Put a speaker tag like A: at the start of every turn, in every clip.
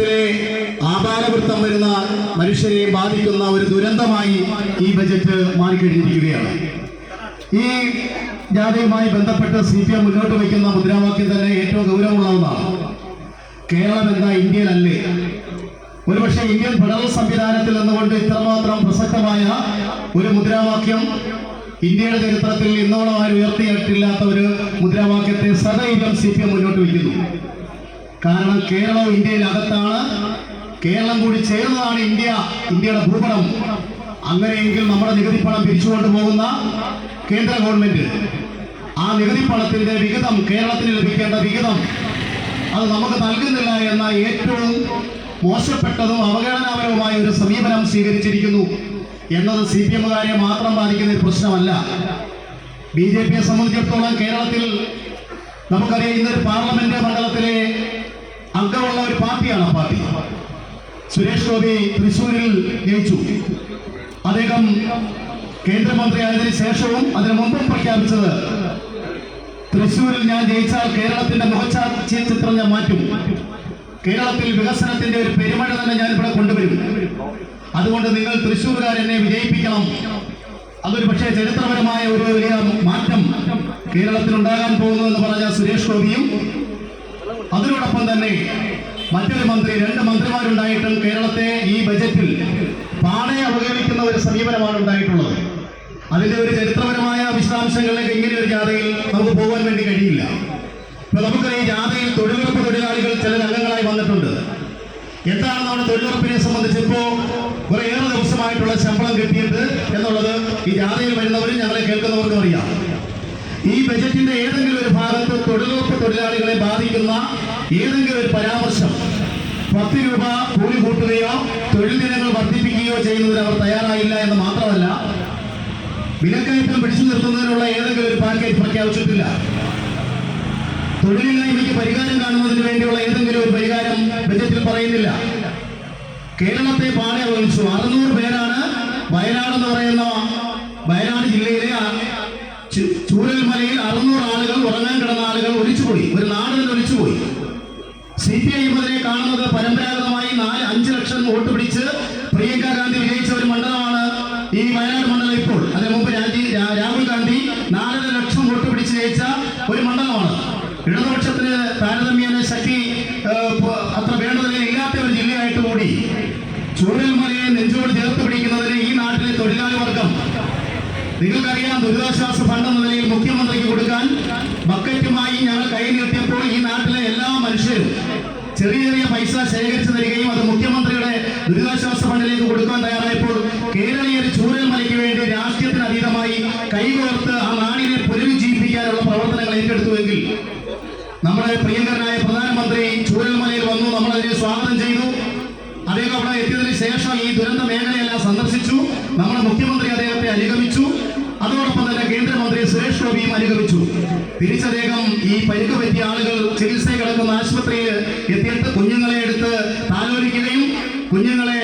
A: കേരളത്തിലെ ആപാലവൃത്തം വരുന്ന മനുഷ്യരെ ബാധിക്കുന്ന ഒരു ദുരന്തമായി ഈ ബജറ്റ് മാറിക്കഴിഞ്ഞിരിക്കുകയാണ്. ഈ ജാഥയുമായി ബന്ധപ്പെട്ട് സി പി എം മുന്നോട്ട് വയ്ക്കുന്ന മുദ്രാവാക്യം തന്നെ ഏറ്റവും ഗൗരവമുള്ള ഒന്നാണ് കേരളം എന്ന ഇന്ത്യയിലല്ലേ? ഒരുപക്ഷെ ഇന്ത്യൻ ഫെഡറൽ സംവിധാനത്തിൽ നിന്നുകൊണ്ട് ഇത്രമാത്രം പ്രസക്തമായ ഒരു മുദ്രാവാക്യം ഇന്ത്യയുടെ ചരിത്രത്തിൽ ഇന്നോളം ആരും ഉയർത്തിയിട്ടില്ലാത്ത ഒരു മുദ്രാവാക്യത്തെ സദൈവം സി പി എം മുന്നോട്ട് വയ്ക്കുന്നു. കാരണം കേരളം ഇന്ത്യയിൽ അകത്താണ് കേരളം കൂടി ചേർന്നതാണ് ഇന്ത്യ. ഇന്ത്യയുടെ ഭൂപടം. അങ്ങനെയെങ്കിൽ നമ്മുടെ നികുതി പണം പിരിച്ചുകൊണ്ട് പോകുന്ന കേന്ദ്ര ഗവൺമെന്റ് ആ നികുതി പണത്തിന്റെ വിഹിതം കേരളത്തിന് ലഭിക്കേണ്ട വിഹിതം അത് നമുക്ക് നൽകുന്നില്ല എന്ന ഏറ്റവും മോശപ്പെട്ടതും അവഗണനാപരവുമായ ഒരു സമീപനം സ്വീകരിച്ചിരിക്കുന്നു എന്നത് സി പി എമ്മുകാരെ മാത്രം ബാധിക്കുന്ന ഒരു പ്രശ്നമല്ല. ബി ജെ പിയെ സംബന്ധിച്ചിടത്തോളം കേരളത്തിൽ നമുക്കറിയാം ഇന്നൊരു പാർലമെന്റ് മണ്ഡലത്തിലെ അംഗമുള്ള ഒരു പാർട്ടിയാണ് ആ പാർട്ടി. സുരേഷ് ഗോപി തൃശൂരിൽ ജയിച്ചു. അദ്ദേഹം കേന്ദ്രമന്ത്രിയായതിനു ശേഷവും അതിനു മുമ്പും പ്രഖ്യാപിച്ചത് തൃശൂരിൽ ഞാൻ ജയിച്ചാൽ കേരളത്തിന്റെ മുഖച്ചാ ചിത്രം ഞാൻ മാറ്റും. കേരളത്തിൽ വികസനത്തിന്റെ ഒരു പെരുമഴ തന്നെ ഞാൻ ഇവിടെ കൊണ്ടുവരും. അതുകൊണ്ട് നിങ്ങൾ തൃശ്ശൂർകാർ എന്നെ വിജയിപ്പിക്കണം. അതൊരു പക്ഷേ ചരിത്രപരമായ ഒരു വലിയ മാറ്റം കേരളത്തിൽ ഉണ്ടാകാൻ പോകുന്നു എന്ന് പറഞ്ഞ സുരേഷ് ഗോപിയും അതിനോടൊപ്പം തന്നെ മറ്റൊരു മന്ത്രി രണ്ട് മന്ത്രിമാരുണ്ടായിട്ടും കേരളത്തെ ഈ ബജറ്റിൽ പാടെ അവഗണിക്കുന്ന ഒരു സമീപനമാണ് ഉണ്ടായിട്ടുള്ളത്. അതിന്റെ ഒരു ചരിത്രപരമായ വിശദാംശങ്ങളിലേക്ക് ഇങ്ങനെ ഒരു ജാഥയിൽ നമുക്ക് പോകാൻ വേണ്ടി കഴിയില്ല. ഇപ്പൊ നമുക്ക് ഈ ജാഥയിൽ തൊഴിലുറപ്പ് തൊഴിലാളികൾ ചില അംഗങ്ങളായി വന്നിട്ടുണ്ട്. എന്താണ് നമ്മുടെ തൊഴിലുറപ്പിനെ സംബന്ധിച്ച് ഇപ്പോ കുറേയേറെ ദിവസമായിട്ടുള്ള ശമ്പളം കിട്ടിയിട്ട് എന്നുള്ളത് ഈ ജാഥയിൽ വരുന്നവരും ഞങ്ങളെ കേൾക്കുന്നവർക്കും അറിയാം. ഈ ബജറ്റിന്റെ ഏതെങ്കിലും ഒരു ഭാഗത്ത് തൊഴിലുറപ്പ് തൊഴിലാളികളെ ബാധിക്കുന്ന ഏതെങ്കിലും ഒരു പരാമർശം പത്ത് രൂപ കൂലി കൂട്ടുകയോ തൊഴിൽ ദിനങ്ങൾ വർദ്ധിപ്പിക്കുകയോ ചെയ്യുന്നതിന് അവർ തയ്യാറായില്ല എന്ന് മാത്രമല്ല വിലക്കയറ്റം പിടിച്ചു നിർത്തുന്നതിനുള്ള ഏതെങ്കിലും ഒരു പാക്കേജ് പ്രഖ്യാപിച്ചിട്ടില്ല. തൊഴിലില്ലായ്മയ്ക്ക് പരിഹാരം കാണുന്നതിന് വേണ്ടിയുള്ള ഏതെങ്കിലും ഒരു പരിഹാരം ബജറ്റിൽ പറയുന്നില്ല. കേരളത്തെ പാടെ അവഗണിച്ചു അറുന്നൂറ് പേരാണ് വയനാട് എന്ന് പറയുന്ന സി പി ഐ എമ്മിനെ കാണുന്നത് പരമ്പരാഗതമായി നാല് അഞ്ച് ലക്ഷം വോട്ട് പിടിച്ച് പ്രിയങ്ക ഗാന്ധി വിജയിച്ച ഒരു മണ്ഡലമാണ് ഈ വയനാട് മണ്ഡലം ഇപ്പോൾ. അതിന് മുമ്പ് രാജി രാഹുൽ ഗാന്ധി നാലര ലക്ഷം വോട്ട് പിടിച്ച് ജയിച്ച ഒരു മണ്ഡലമാണ്. ഇടതുപക്ഷത്തിന് താരതമ്യേന ശക്തി അത്ര വേണ്ടതില്ല? ഇല്ലാത്ത ഒരു ജില്ലയായിട്ട് കൂടി ചൂരൽമലയെ നെഞ്ചോട് ചേർത്ത് പിടിക്കുന്നതിന് ഈ നാട്ടിലെ തൊഴിലാളി വർഗം. നിങ്ങൾക്കറിയാം ദുരിതാശ്വാസ ഫണ്ട് എന്ന നിലയിൽ മുഖ്യമന്ത്രിക്ക് കൊടുക്കാൻ ബക്കറ്റുമായി ഞങ്ങൾ കൈ നീട്ടിയപ്പോൾ ഈ നാട്ടിലെ എല്ലാ മനുഷ്യരും ചെറിയ ചെറിയ പൈസ ശേഖരിച്ചു തരികയും അത് മുഖ്യമന്ത്രിയുടെ ദുരിതാശ്വാസ ഫണ്ടിലേക്ക് കൊടുക്കാൻ തയ്യാറായപ്പോൾ കേരളീയർ ചൂരൽമലയ്ക്ക് വേണ്ടി രാഷ്ട്രീയത്തിന് അതീതമായി കൈകോർത്ത് ആ നാടിനെ പുനരുജ്ജീവിപ്പിക്കാനുള്ള പ്രവർത്തനങ്ങൾ ഏറ്റെടുത്തുവെങ്കിൽ നമ്മുടെ പ്രിയങ്കരനായ പ്രധാനമന്ത്രി ചൂരൽമലയിൽ വന്നു നമ്മൾ അതിനെ സ്വാഗതം ചെയ്തു. അദ്ദേഹം അവിടെ എത്തിയതിനു ശേഷം ഈ ദുരന്ത മേഖലയെല്ലാം സന്ദർശിച്ചു. നമ്മുടെ മുഖ്യമന്ത്രി അദ്ദേഹത്തെ അനുഗമിച്ചു. അതോടൊപ്പം തന്നെ കേന്ദ്രമന്ത്രി ഗോപിയും അനുഗമിച്ചു തിരിച്ചദ്ദേഹം ഈ പരിക്ക് പറ്റിയ ആളുകൾ ചികിത്സ കിടക്കുന്ന ആശുപത്രിയിൽ എത്തിയിട്ട് കുഞ്ഞുങ്ങളെ എടുത്ത് താലോലിക്കുകയും കുഞ്ഞുങ്ങളെ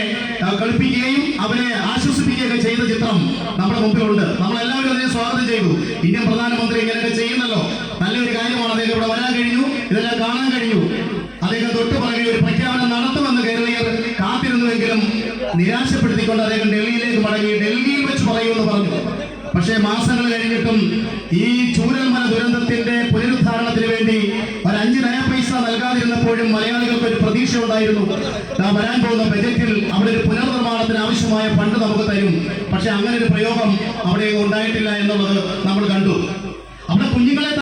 A: കളിപ്പിക്കുകയും അവരെ ആശ്വസിപ്പിക്കുകയൊക്കെ ചെയ്ത ചിത്രം നമ്മുടെ മുമ്പിലുണ്ട്. നമ്മളെല്ലാവരും അതിനെ സ്വാഗതം ചെയ്തു. ഇന്ത്യൻ പ്രധാനമന്ത്രി ഇങ്ങനെയൊക്കെ ചെയ്യുന്നല്ലോ. നല്ലൊരു കാര്യമാണ്. അദ്ദേഹം ഇവിടെ വരാൻ കഴിഞ്ഞു. ഇതെല്ലാം കാണാൻ കഴിഞ്ഞു. അദ്ദേഹം തൊട്ട് പറയുക ഒരു പ്രഖ്യാപനം നടത്തുമെന്ന് കേരളീയർ കാത്തിരുന്നുവെങ്കിലും നിരാശപ്പെടുത്തിക്കൊണ്ട് അദ്ദേഹം ഡൽഹിയിലേക്ക് മടങ്ങി. ഡൽഹിയിൽ വെച്ച് പറയുമെന്ന് പറഞ്ഞു. പക്ഷേ മാസങ്ങൾ കഴിഞ്ഞിട്ടും ഈ ചൂരൽമല ദുരന്തത്തിന്റെ പുനരുദ്ധാരണത്തിന് വേണ്ടി ഒരു അഞ്ച് നയ പൈസ നൽകാതിരുന്നപ്പോഴും മലയാളികൾക്ക് ഒരു പ്രതീക്ഷ ഉണ്ടായിരുന്നു. വരാൻ പോകുന്ന ബജറ്റിൽ അവിടെ ഒരു പുനർനിർമ്മാണത്തിന് ആവശ്യമായ ഫണ്ട് നമുക്ക് തരും. പക്ഷെ അങ്ങനെ ഒരു പ്രയോഗം അവിടെ ഉണ്ടായിട്ടില്ല എന്നുള്ളത് നമ്മൾ കണ്ടു.